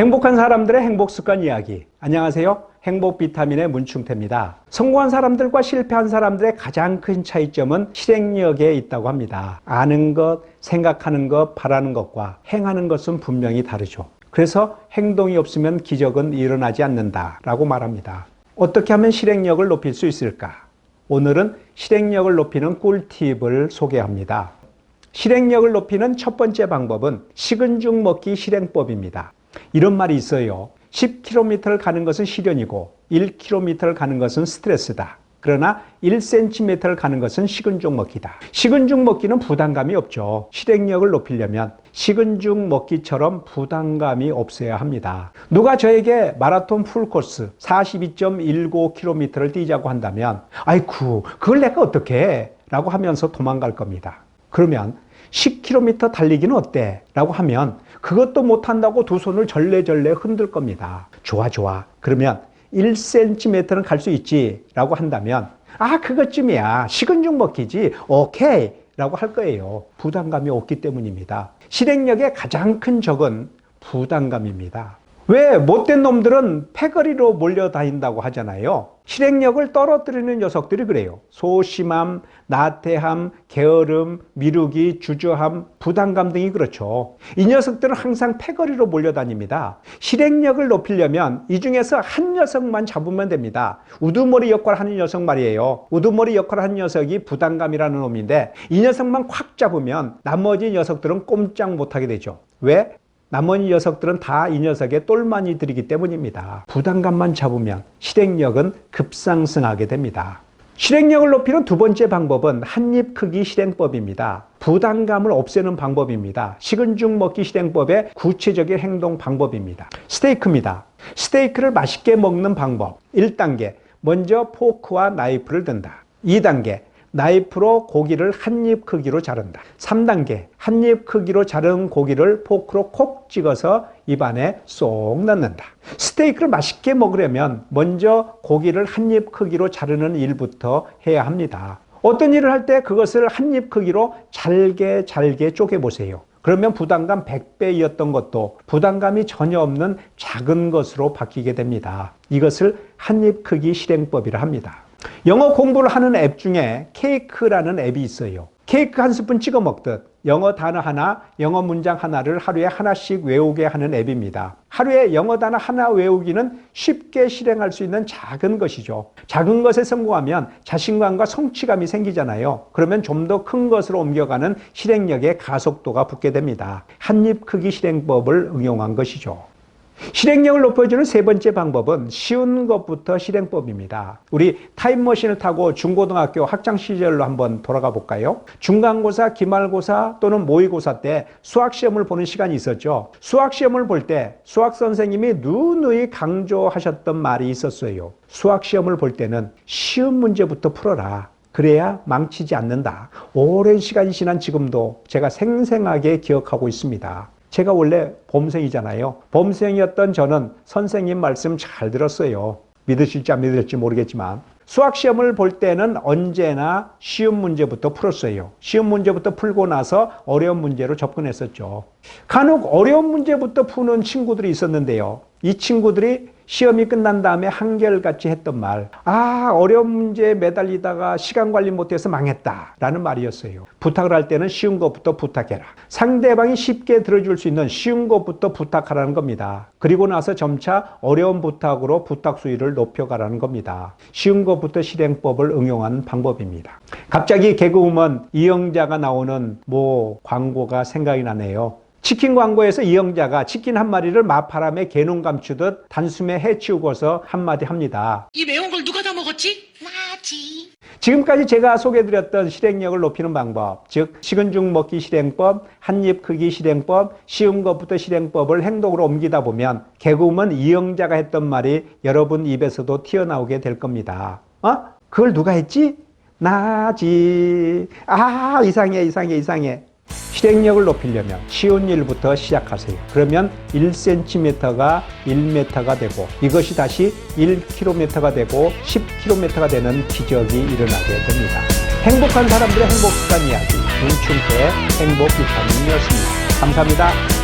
행복한 사람들의 행복 습관 이야기. 안녕하세요. 행복 비타민의 문충태입니다. 성공한 사람들과 실패한 사람들의 가장 큰 차이점은 실행력에 있다고 합니다. 아는 것, 생각하는 것, 바라는 것과 행하는 것은 분명히 다르죠. 그래서 행동이 없으면 기적은 일어나지 않는다라고 말합니다. 어떻게 하면 실행력을 높일 수 있을까? 오늘은 실행력을 높이는 꿀팁을 소개합니다. 실행력을 높이는 첫 번째 방법은 식은 죽 먹기 실행법입니다. 이런 말이 있어요. 10km를 가는 것은 시련이고 1km를 가는 것은 스트레스다. 그러나 1cm를 가는 것은 식은 죽 먹기다. 식은 죽 먹기는 부담감이 없죠. 실행력을 높이려면 식은 죽 먹기처럼 부담감이 없어야 합니다. 누가 저에게 마라톤 풀코스 42.19km를 뛰자고 한다면 아이쿠 그걸 내가 어떻게 해? 라고 하면서 도망갈 겁니다. 그러면 10km 달리기는 어때? 라고 하면 그것도 못한다고 두 손을 절레절레 흔들 겁니다. 좋아, 좋아. 그러면 1cm는 갈 수 있지. 라고 한다면, 아, 그것쯤이야. 식은 죽 먹기지. 오케이. 라고 할 거예요. 부담감이 없기 때문입니다. 실행력의 가장 큰 적은 부담감입니다. 왜 못된 놈들은 패거리로 몰려다닌다고 하잖아요. 실행력을 떨어뜨리는 녀석들이 그래요. 소심함, 나태함, 게으름, 미루기, 주저함, 부담감 등이 그렇죠. 이 녀석들은 항상 패거리로 몰려다닙니다. 실행력을 높이려면 이 중에서 한 녀석만 잡으면 됩니다. 우두머리 역할을 하는 녀석 말이에요. 우두머리 역할을 하는 녀석이 부담감이라는 놈인데 이 녀석만 콱 잡으면 나머지 녀석들은 꼼짝 못하게 되죠. 왜? 나머지 녀석들은 다 이 녀석의 똘마니 들이기 때문입니다. 부담감만 잡으면 실행력은 급상승하게 됩니다. 실행력을 높이는 두 번째 방법은 한입 크기 실행법입니다. 부담감을 없애는 방법입니다. 식은 죽 먹기 실행법의 구체적인 행동 방법입니다. 스테이크입니다. 스테이크를 맛있게 먹는 방법. 1단계. 먼저 포크와 나이프를 든다. 2단계. 나이프로 고기를 한 입 크기로 자른다. 3단계. 한 입 크기로 자른 고기를 포크로 콕 찍어서 입안에 쏙 넣는다. 스테이크를 맛있게 먹으려면 먼저 고기를 한 입 크기로 자르는 일부터 해야 합니다. 어떤 일을 할 때 그것을 한 입 크기로 잘게 잘게 쪼개보세요. 그러면 부담감 100배였던 것도 부담감이 전혀 없는 작은 것으로 바뀌게 됩니다. 이것을 한 입 크기 실행법이라 합니다. 영어 공부를 하는 앱 중에 케이크라는 앱이 있어요. 케이크 한 스푼 찍어 먹듯 영어 단어 하나, 영어 문장 하나를 하루에 하나씩 외우게 하는 앱입니다. 하루에 영어 단어 하나 외우기는 쉽게 실행할 수 있는 작은 것이죠. 작은 것에 성공하면 자신감과 성취감이 생기잖아요. 그러면 좀 더 큰 것으로 옮겨가는 실행력의 가속도가 붙게 됩니다. 한 입 크기 실행법을 응용한 것이죠. 실행력을 높여주는 세 번째 방법은 쉬운 것부터 실행법입니다. 우리 타임머신을 타고 중고등학교 학창 시절로 한번 돌아가 볼까요? 중간고사, 기말고사 또는 모의고사 때 수학 시험을 보는 시간이 있었죠. 수학 시험을 볼 때 수학 선생님이 누누이 강조하셨던 말이 있었어요. 수학 시험을 볼 때는 쉬운 문제부터 풀어라. 그래야 망치지 않는다. 오랜 시간이 지난 지금도 제가 생생하게 기억하고 있습니다. 제가 원래 범생이잖아요. 범생이었던 저는 선생님 말씀 잘 들었어요. 믿으실지 안 믿을지 모르겠지만 수학 시험을 볼 때는 언제나 쉬운 문제부터 풀었어요. 쉬운 문제부터 풀고 나서 어려운 문제로 접근했었죠. 간혹 어려운 문제부터 푸는 친구들이 있었는데요. 이 친구들이 시험이 끝난 다음에 한결같이 했던 말, 아, 어려운 문제에 매달리다가 시간 관리 못해서 망했다. 라는 말이었어요. 부탁을 할 때는 쉬운 것부터 부탁해라. 상대방이 쉽게 들어줄 수 있는 쉬운 것부터 부탁하라는 겁니다. 그리고 나서 점차 어려운 부탁으로 부탁 수위를 높여가라는 겁니다. 쉬운 것부터 실행법을 응용하는 방법입니다. 갑자기 개그우먼 이영자가 나오는 뭐 광고가 생각이 나네요. 치킨 광고에서 이영자가 치킨 한 마리를 마파람에 개눈 감추듯 단숨에 해치우고서 한마디 합니다. 이 매운 걸 누가 다 먹었지? 나지. 지금까지 제가 소개드렸던 실행력을 높이는 방법, 즉 식은 죽 먹기 실행법, 한 입 크기 실행법, 쉬운 것부터 실행법을 행동으로 옮기다 보면 개그우먼 이영자가 했던 말이 여러분 입에서도 튀어나오게 될 겁니다. 어? 그걸 누가 했지? 나지. 아, 이상해, 이상해, 이상해. 실행력을 높이려면 쉬운 일부터 시작하세요. 그러면 1cm가 1m가 되고 이것이 다시 1km가 되고 10km가 되는 기적이 일어나게 됩니다. 행복한 사람들의 행복 습관 이야기 문충태의 행복 비타민이었습니다. 감사합니다.